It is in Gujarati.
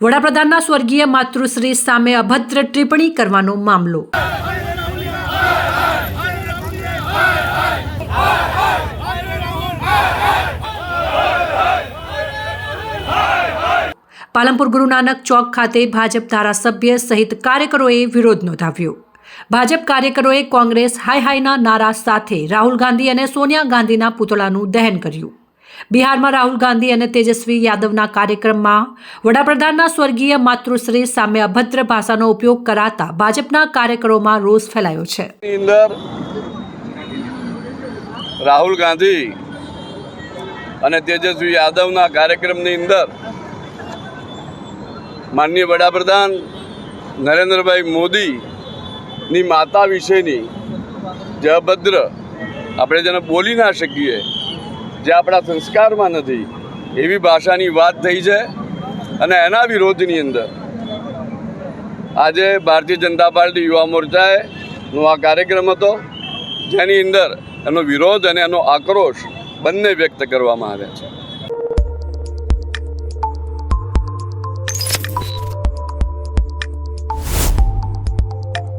વડાપ્રધાનના સ્વર્ગીય માતૃશ્રી સામે અભદ્ર ટિપ્પણી કરવાનો મામલો. પાલનપુર ગુરુ નાનક ચોક ખાતે ભાજપ ધારાસભ્ય સહિત કાર્યકરોએ વિરોધ નોંધાવ્યો. ભાજપ કાર્યકરોએ કોંગ્રેસ હાય હાયના નારા સાથે રાહુલ ગાંધી અને સોનિયા ગાંધીના પુતળાનું દહન કર્યું. બિહારમાં રાહુલ ગાંધી અને તેજસ્વી યાદવના કાર્યક્રમમાં વડાપ્રધાનના સ્વર્ગીય માતૃશ્રી સામે અભદ્ર ભાષાનો ઉપયોગ કરાતા ભાજપના કાર્યકરોમાં રોષ ફેલાયો છે. રાહુલ ગાંધી અને તેજસ્વી યાદવના કાર્યક્રમની અંદર માનનીય વડાપ્રધાન નરેન્દ્રભાઈ મોદીની માતા વિશેની જે અભદ્ર આપણે જેને બોલી ના શકીએ જે આપણા સંસ્કારમાં નથી, એવી ભાષાની વાત થઈ છે અને એના વિરોધની અંદર આજે ભારતીય જનતા પાર્ટી યુવા મોરચાએ નો આ કાર્યક્રમ હતો, જેની અંદર એનો વિરોધ અને એનો આક્રોશ બંને વ્યક્ત કરવામાં આવ્યા છે.